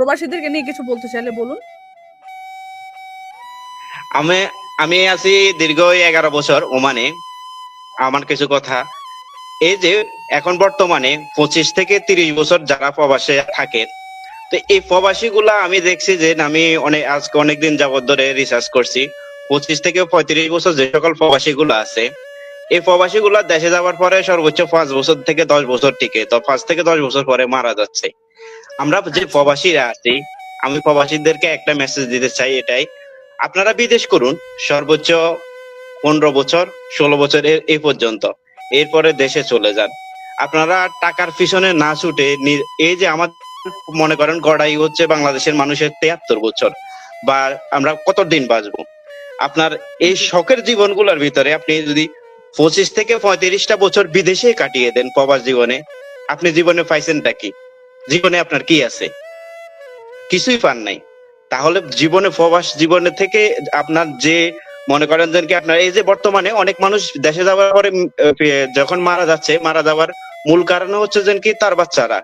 প্রবাসীদেরকে নিয়ে কিছু বলতে চাইলে বলুন। আমি আমি আছি দীর্ঘ এগারো বছর ওমানে। আমার কিছু কথা। এই যে এখন বর্তমানে পঁচিশ থেকে তিরিশ বছর যারা প্রবাসে থাকে, তো এই প্রবাসী আমি দেখছি যে আমি অনেক, আজকে অনেকদিন যাবত ধরে রিসার্চ করছি। পঁচিশ থেকে পঁয়ত্রিশ বছর যে সকল প্রবাসী আছে, এই প্রবাসী দেশে যাওয়ার পরে সর্বোচ্চ পাঁচ বছর থেকে দশ বছর টিকে। তো পাঁচ থেকে দশ বছর পরে মারা যাচ্ছে। আমরা যে প্রবাসীরা আছি, আমি প্রবাসীদেরকে একটা মেসেজ দিতে চাই এটাই। আপনারা বিদেশ করুন, সর্বোচ্চ পনেরো বছর, ষোলো বছর এই পর্যন্ত। এরপরে দেশে চলে যান। আপনারা টাকার পিছনে না ছুটে এই যে আমার মনে করেন গড়াই হচ্ছে বাংলাদেশের মানুষের তেয়াত্তর বছর, বা আমরা কত দিন বাঁচবো? আপনার এই শখের জীবনগুলোর ভিতরে আপনি যদি পঁচিশ থেকে পঁয়ত্রিশটা বছর বিদেশে কাটিয়ে দেন প্রবাস জীবনে, আপনি জীবনে পাইছেনটা কি? জীবনে আপনার কি আছে? কিছুই পান নাই। তাহলে জীবনে প্রবাস জীবনে থেকে আপনার যে মনে করেন কি আপনার এই যে বর্তমানে অনেক মানুষ দেশে যাওয়ার পরে যখন মারা যাচ্ছে, মারা যাওয়ার মূল কারণ হচ্ছে যেন কি তার বাচ্চারা,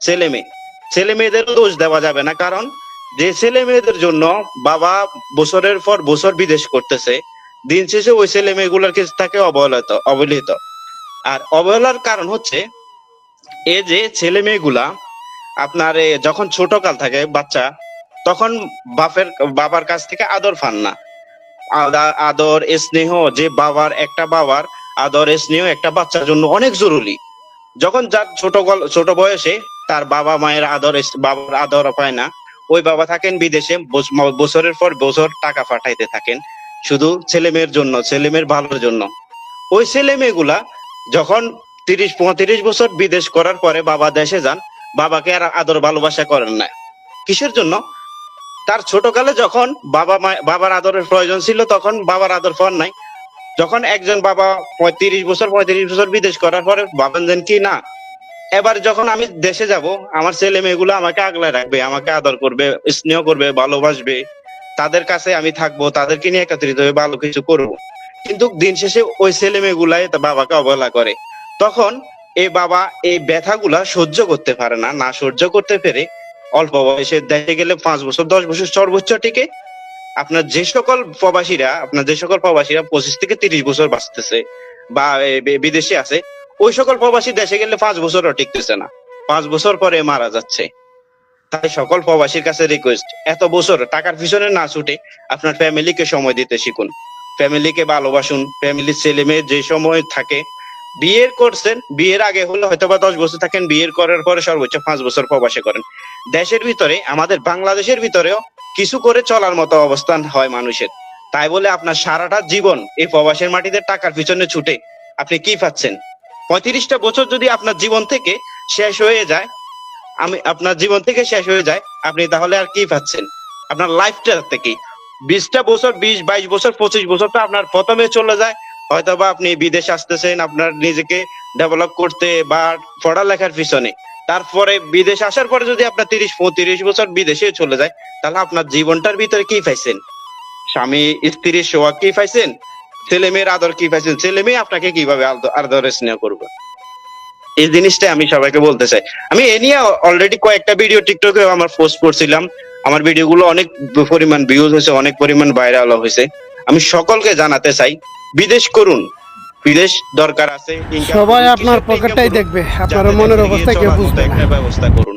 ছেলে মেয়ে। ছেলে মেয়েদেরও দোষ দেওয়া যাবে না, কারণ যে ছেলে মেয়েদের জন্য বাবা বছরের পর বছর বিদেশ করতেছে, দিন শেষে ওই ছেলে মেয়েগুলোর কাছে থাকে অবহেলিত অবহেলিত। আর অবহেলার কারণ হচ্ছে, এই যে ছেলে মেয়েগুলা আপনার যখন ছোট কাল থাকে বাচ্চা, তখন বাপের, বাবার কাছ থেকে আদর পান না। আদা- আদর, স্নেহ, যে বাবার একটা বাবার, আদর, স্নেহ একটা বাচ্চার জন্য অনেক জরুরি। যখন যার ছোট ছোট বয়সে তার বাবা মায়ের আদর, বাবার আদর পায় না, ওই বাবা থাকেন বিদেশে বছরের পর বছর টাকা পাঠাইতে থাকেন। শুধু ছেলে মেয়ের জন্য, ছেলে মেয়ের ভালোর জন্য। ওই ছেলে মেয়েগুলা যখন তিরিশ, পঁয়ত্রিশ বছর বিদেশ করার পরে বাবা দেশে যান বাবাকে আর আদর ভালোবাসা করেন না। কিসের জন্য? তার ছোটকালে যখন বাবা বাবার আদরের প্রয়োজন ছিল, তখন বাবার আদর পান নাই। যখন একজন বাবা পঁয়ত্রিশ বছর পঁয়ত্রিশ বছর বিদেশ করার পরে ভাবেন যেন কি না, এবার যখন আমি দেশে যাব, আমার ছেলে মেয়েগুলো আমাকে আগলায় রাখবে, আমাকে আদর করবে, স্নেহ করবে, ভালোবাসবে, তাদের কাছে আমি থাকব, তাদেরকে নিয়ে একত্রিত হয়ে ভালো কিছু করব। কিন্তু দিন শেষে ওই ছেলে মেয়েগুলাই বাবাকে অবহেলা করে। তখন এই বাবা এই ব্যথাগুলা সহ্য করতে পারে না না সহ্য করতে পেরে অল্প বয়সে দেখে গেলে পাঁচ বছর দশ বছর সর্বোচ্চ টিকে। আপনার যে সকল প্রবাসীরা আপনার যে সকল প্রবাসীরা পঁচিশ থেকে তিরিশ বছর বাঁচতেছে বা এ, বিদেশে আছে ওই সকল প্রবাসী দেশে গেলে পাঁচ বছরও টিকতেছে না। পাঁচ বছর পরে মারা যাচ্ছে। তাই সকল প্রবাসীর কাছে রিকোয়েস্ট এত বছর টাকার পিছনে না ছুটে আপনার ফ্যামিলিকে সময় দিতে শিখুন। ফ্যামিলিকে ভালোবাসুন ফ্যামিলির ছেলে মেয়ে যে সময় থাকে বিয়ের করছেন, বিয়ের আগে হলে হয়তো বা দশ বছর থাকেন, বিয়ের করার পরে সর্বোচ্চ পাঁচ বছর প্রবাসে করেন। দেশের ভিতরে, আমাদের বাংলাদেশের ভিতরেও কিছু করে চলার মতো অবস্থান হয় মানুষের। তাই বলে আপনার সারাটা জীবন এই প্রবাসের মাটিতে টাকার পিছনে ছুটে আপনি কি পাচ্ছেন? পঁয়ত্রিশটা বছর যদি আপনার জীবন থেকে শেষ হয়ে যায়, আমি আপনার জীবন থেকে শেষ হয়ে যায়, আপনি তাহলে আর কি পাচ্ছেন? আপনার লাইফটা থেকে বিশটা বছর, বিশ, বাইশ বছর, পঁচিশ বছর তো আপনার প্রথমে চলে যায় হয়তো বা আপনি বিদেশ আসতেছেন, আপনার নিজেকে ডেভেলপ করতে বা পড়ালেখার পিছনে। তারপরে বিদেশ আসার পরে যদি আপনার তিরিশ, পঁয়ত্রিশ বছর বিদেশে চলে যায়, তাহলে আপনার জীবনটার ভিতরে কি পাইছেন? স্বামী, স্ত্রীর সোয়া কি পাইছেন? ছেলে মেয়ের আদর কি পাইছেন? ছেলে মেয়ে আপনাকে কীভাবে আদর- স্নেহ করবে? এই জিনিসটা আমি সবাইকে বলতে চাই। আমি এ নিয়ে অলরেডি কয়েকটা ভিডিও টিকটকে আমার পোস্ট করছিলাম। আমার ভিডিওগুলো অনেক পরিমাণ ভিউজ হয়েছে, অনেক পরিমাণ ভাইরাল হয়েছে। আমি সকলকে জানাতে চাই বিদেশ করুন। বিদেশ দরকার আছে সবাই আপনার পকেটটাই দেখবে। আপনার মনের অবস্থা কেউ চলার বুঝবে না। একটা ব্যবস্থা করুন।